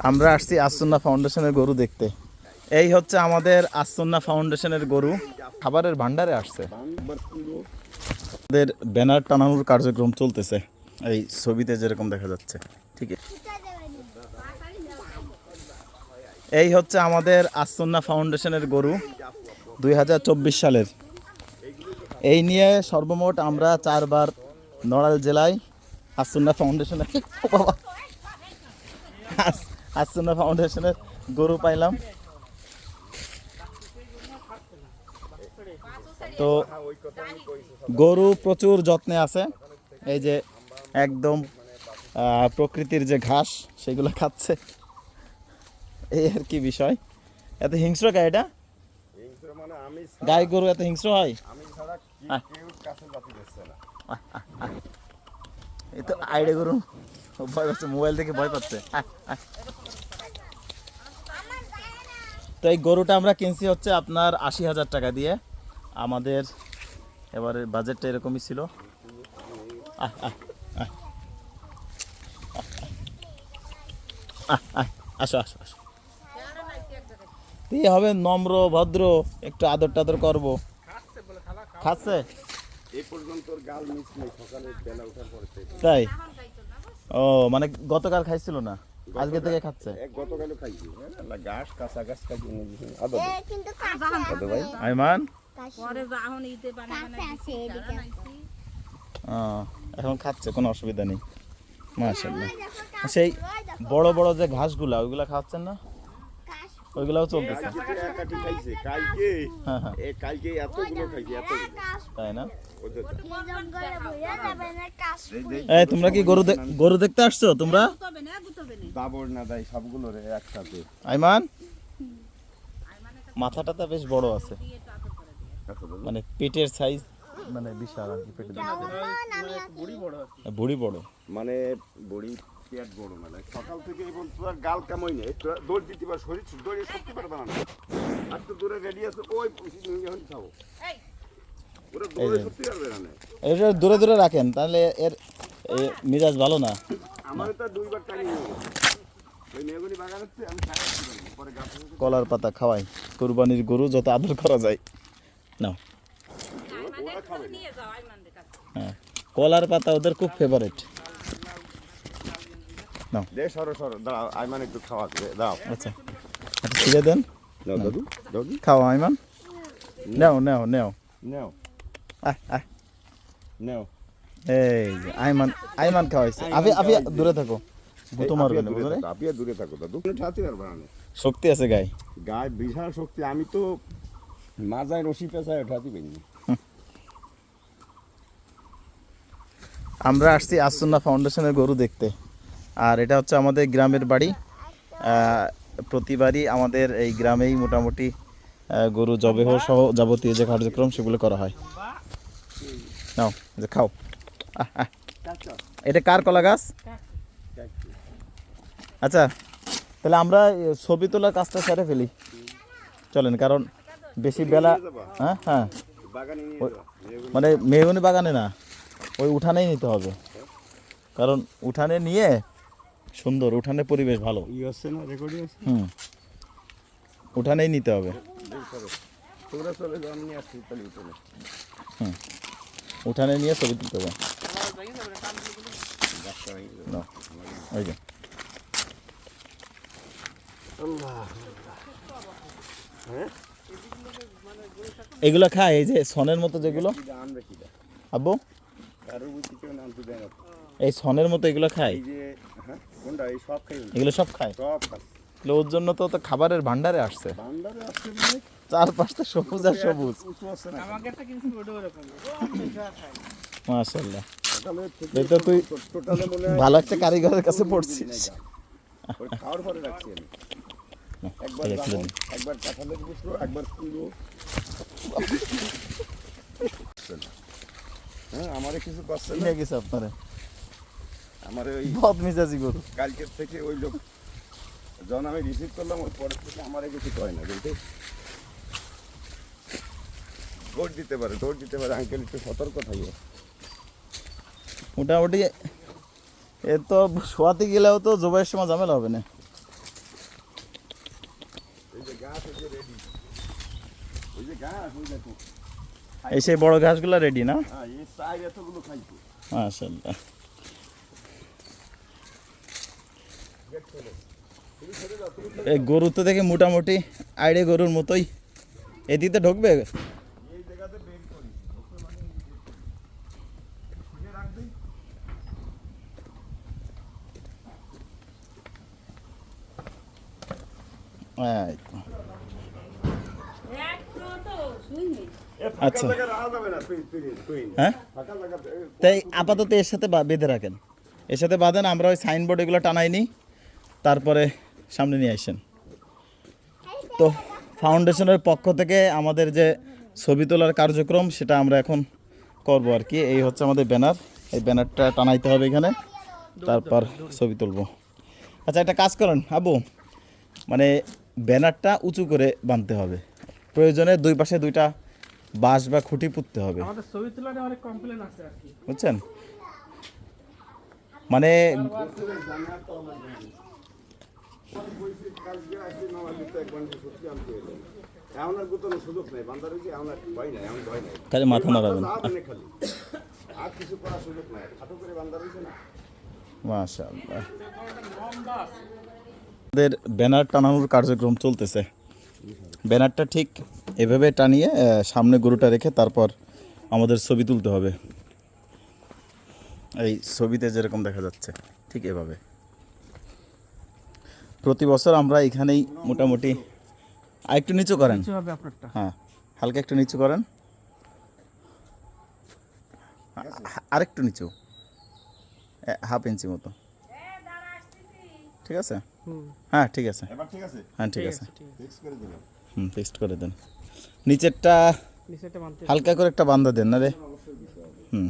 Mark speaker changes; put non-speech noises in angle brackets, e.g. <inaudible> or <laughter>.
Speaker 1: আমরা আসছি আসন্না ফাউন্ডেশনের গরু দেখতে। এই হচ্ছে আমাদের আসন্না ফাউন্ডেশনের গরু। খাবারের ভান্ডারে আসছে। আমাদের ব্যানার টানানোর কার্যক্রম চলতেছে। এই ছবিতে যেরকম দেখা যাচ্ছে, ঠিক এই হচ্ছে আমাদের আসন্না ফাউন্ডেশনের গরু, দুই হাজার চব্বিশ সালের। এই নিয়ে সর্বমোট আমরা চারবার নড়াইল জেলায় আসন্না ফাউন্ডেশনের <laughs> আস- আসন্না ফাউন্ডেশনের গরু পাইলাম। তো গরু প্রচুর যত্নে আছে। এই যে একদম প্রকৃতির যে ঘাস, সেগুলো খাচ্ছে। এই আর কি বিষয়। এত হিংস্র গায়ে এটা? গাই গরু এত হিংস্র হয়? এই তো আইডে গরু। ভয় পাচ্ছে মোবাইল দেখে ভয় পাচ্ছে। তো এই গরুটা আমরা কিনছি হচ্ছে আপনার আশি হাজার টাকা দিয়ে। আমাদের এবারে বাজেটটা এরকমই ছিল। আসো আসো আসো। দিয়ে হবে নম্র ভদ্র একটু আদর টাদর করব। খাচ্ছে?
Speaker 2: এই পর্যন্ত গাল মিস নেই সকালে বেলা ওঠার পরে
Speaker 1: তাই? ও মানে গতকাল খাইছিল না? আজকে থেকে খাচ্ছে?
Speaker 2: গতকালও খাইছি হ্যাঁ, আল্লাহ কাঁচা ঘাস খাইছি আদর
Speaker 3: এ কিন্তু কাছে
Speaker 2: আদর ভাই।
Speaker 1: আইমান? এখন খাচ্ছে কোনো অসুবিধা নেই। মাশাআল্লাহ। সেই বড় বড় যে ঘাসগুলা ওইগুলা খাওয়াচ্ছেন না? ওইগুলাও চলতেছে। হ্যাঁ হ্যাঁ।
Speaker 2: কালকে এতগুলো খাইছে এতগুলো।
Speaker 1: তাই না?
Speaker 2: তো। এই
Speaker 1: তোমরা কি গরু গরু দেখতে আসছো তোমরা
Speaker 4: না গুতবে
Speaker 2: দাবর না দেয় সবগুলো রে একসাথে
Speaker 1: আইমান মাথাটা বেশ বড় আছে মানে পেটের সাইজ মানে বিশাল আর কি পেটের
Speaker 3: মান
Speaker 1: বুড়ি বড়
Speaker 2: মানে বড়ি পেট বড় মানে সকাল থেকে এই পর্যন্ত আর গাল কামাই নেই একটু দৌড় দিতে পার শরীর দৌড়ে শক্তি পারবে না আর তো দূরে রেডি আছে ওই এখন খাব ওরা দৌড়ে শক্তি পারবে না
Speaker 1: এটা দূরে দূরে রাখেন তাহলে এর মিজাজ ভালো না। কলার পাতা খাওয়াই। কুরবানির গরু যত আদর করা যায়। নাও।
Speaker 2: না।
Speaker 1: হ্যাঁ। কলার পাতা ওদের খুব ফেভারিট
Speaker 2: দে সরো সরো। দাও আইমান একটু খাওয়া দাও
Speaker 1: আচ্ছা। আচ্ছা ছিঁড়ে দেন।
Speaker 2: দাও দাদু দাদু।
Speaker 1: খাও আইমান। নেও নেও নেও।
Speaker 2: নাও। নাও
Speaker 1: এই আইমান আইমান খাওয়াইছে। আফি আফি দূরে থাকো। গুতো মারবে না বুঝলে?
Speaker 2: আপিয়া দূরে থাকো দাদু। কোনো ঠাতে পারবে
Speaker 1: শক্তি আছে গায়ে।
Speaker 2: গায়ে বিশাল শক্তি আমি তো মাজায় রশি পেঁচায় ঠাতে পাইনি
Speaker 1: আমরা আসছি আসন্না ফাউন্ডেশনের গরু দেখতে। আর এটা হচ্ছে আমাদের গ্রামের বাড়ি। প্রতিবারই আমাদের এই গ্রামেই মোটামুটি আহ, গরু জবেহ সহ যাবতীয় যে কার্যক্রম সেগুলো করা হয়। নাও যে খাও। এটা কার কলা গাছ? আচ্ছা তাহলে আমরা ছবি তোলার কাজটা সেরে ফেলি। চলেন কারণ বেশি বেলা হ্যাঁ হ্যাঁ। মানে মেহগুনি বাগানে না ওই উঠানেই নিতে হবে। কারণ উঠানে নিয়ে সুন্দর উঠানে পরিবেশ ভালো। হুম। উঠানেই নিতে হবে।
Speaker 2: তোমরা
Speaker 1: উঠানে নিয়ে ছবি তুলতে হবে। ওই যে। এগুলো খায় এই যে সনের মতো যেগুলো। আব্বু? এই সনের মতো এগুলো খায়
Speaker 2: এই যে হ্যাঁ
Speaker 1: এগুলো সব খায়
Speaker 2: সব খাচ্ছে
Speaker 1: তাহলে ওর জন্য তো তো খাবারের ভান্ডারে আসছে।
Speaker 2: মানে?
Speaker 1: চারপাশটা সবুজ আর সবুজ।
Speaker 2: উঁচু আছে না?
Speaker 1: মাশাল্লাহ তো তুই
Speaker 2: টোটালে
Speaker 1: ভালো একটা কারিগরের কাছে পড়ছিস।
Speaker 2: খাওয়ার পরে রাখছি আমি। একবার একবার কাঁঠালের বুসলো একবার হ্যাঁ আমারে কিছু
Speaker 1: আপনারে।
Speaker 2: আমার ওই
Speaker 1: বদ মিজাজি গরু।
Speaker 2: কালকের থেকে ওই লোক যখন আমি রিসিভ করলাম ওই পরের থেকে আমারে কিছু কয় না কিন্তু দৌড় দিতে পারে দৌড় দিতে পারে। আঙ্কেল একটু সতর্ক থাকিও
Speaker 1: মোটামুটি এ তো শোয়াতে গেলেও তো জবাইয়ের সময় ঝামেলা হবে না।
Speaker 2: এই
Speaker 1: সেই বড় ঘাসগুলো রেডি না?
Speaker 2: হ্যাঁ এই
Speaker 1: গরু তো দেখে মোটামুটি আইডে গরুর মতোই। এদিকে ঢুকবে? আচ্ছা। হ্যাঁ? তাই আপাতত এর সাথে বেঁধে রাখেন। এর সাথে বাঁধেন আমরা ওই সাইনবোর্ড এগুলো টানাই নিই তারপরে সামনে নিয়ে আসেন। তো ফাউন্ডেশনের পক্ষ থেকে আমাদের যে ছবি তোলার কার্যক্রম সেটা আমরা এখন করব আর কি। এই হচ্ছে আমাদের ব্যানার। এই ব্যানারটা টানাইতে হবে এখানে। তারপর ছবি তুলবো। আচ্ছা একটা কাজ করেন আবু। মানে ব্যানারটা উঁচু করে বাঁধতে হবে। প্রয়োজনে দুই পাশে দুইটা বাঁশ বা খুঁটি পুঁততে হবে। বুঝছেন? মানে খালি মাথা নাড়াবেন আমাদের ব্যানার টানানোর কার্যক্রম চলতেছে। ব্যানারটা ঠিক এভাবে টানিয়ে সামনে গরুটা রেখে তারপর আমাদের ছবি তুলতে হবে। এই ছবিতে যেরকম দেখা যাচ্ছে, ঠিক এভাবে। প্রতি বছর আমরা এখানেই মোটামুটি আর একটু নিচু করেন হ্যাঁ হালকা একটু নিচু করেন। আরেকটু নিচু। হাফ ইঞ্চি মতো। ঠিক আছে? হ্যাঁ ঠিক আছে।
Speaker 2: এবার ঠিক আছে?
Speaker 1: হ্যাঁ ঠিক আছে। হুম ফিক্সড করে দেন। নিচেরটা হালকা করে একটা বান্ধা দেন না রে। হুম।